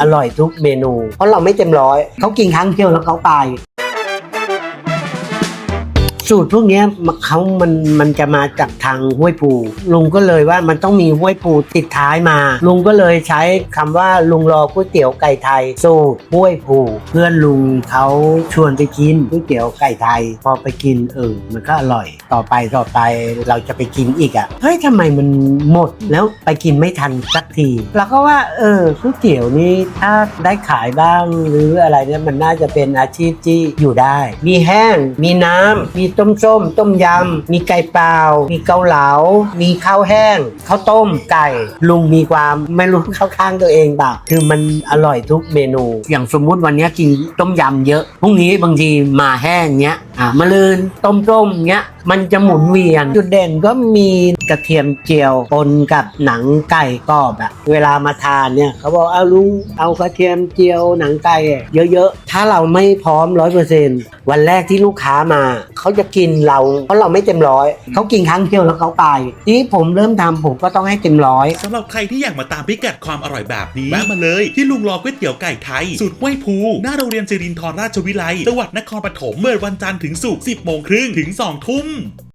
อร่อยทุกเมนู เพราะเราไม่เต็มร้อยเขากินครั้งเดียวแล้วเขาตาย สูตรพวกนี้เขามันมันจะมาจากทางห้วยปูลุงก็เลยว่ามันต้องมีห้วยปูติดท้ายมา ลุงก็เลยใช้คำว่าลุงรอก๋วยเตี๋ยวไก่ไทยสูตรห้วยปูเพื่อนลุงเขาชวนไปกินก๋วยเตี๋ยวไก่ไทย พอไปกินเออมันก็อร่อย ต่อไปต่อไปเราจะไปกินอีกอะ่ะเฮ้ยทำไมมันหมดแล้วไปกินไม่ทันสักทีเราก็ว่าเออก๋วยเตี๋ยวนี้ถ้าได้ขายบ้างหรืออะไรเนี่ยมันน่าจะเป็นอาชีพที่อยู่ได้ มีแห้ง มีน้ำมีต้มส้ม ต้มยำ มีไก่เปล่า มีเกาเหลา มีข้าวแห้ง ข้าวต้ม ไก่ ลุงมีความไม่รู้เข้าข้างตัวเองเปล่าคือมันอร่อยทุกเมนู อย่างสมมุติวันนี้กินต้มยำเยอะ พรุ่งนี้บางทีมาแห้งเนี้ย อะมะลืนต้มต้มเงี้ยมันจะหมุนเวียน จุดเด่นก็มีกระเทียมเจียวปนกับหนังไก่กรอบอะเวลามาทานเนี่ยเขาบอกเอาลุงเอากระเทียมเจียวหนังไก่เยอะๆ ถ้าเราไม่พร้อมร้อยเปอร์เซ็นต์วันแรกที่ลูกค้ามา เขาจะกินเราเพราะเราไม่เต็มร้อยเขากินครั้งเดียวแล้วเขาตายทีนี้ผมเริ่มทำผมก็ต้องให้เต็มร้อยสำหรับใครที่อยากมาตามพิกัดความอร่อยแบบนี้แวะมาเลยที่ลุงรอก๋วยเตี๋ยวไก่ไทยสูตรห้วยภูหน้าโรงเรียนสิรินทรราชวิไลจังหวัดนครปฐมเมื่อวันจันทร์ถึงศุกร์10โมงครึ่งถึง2ทุ่ม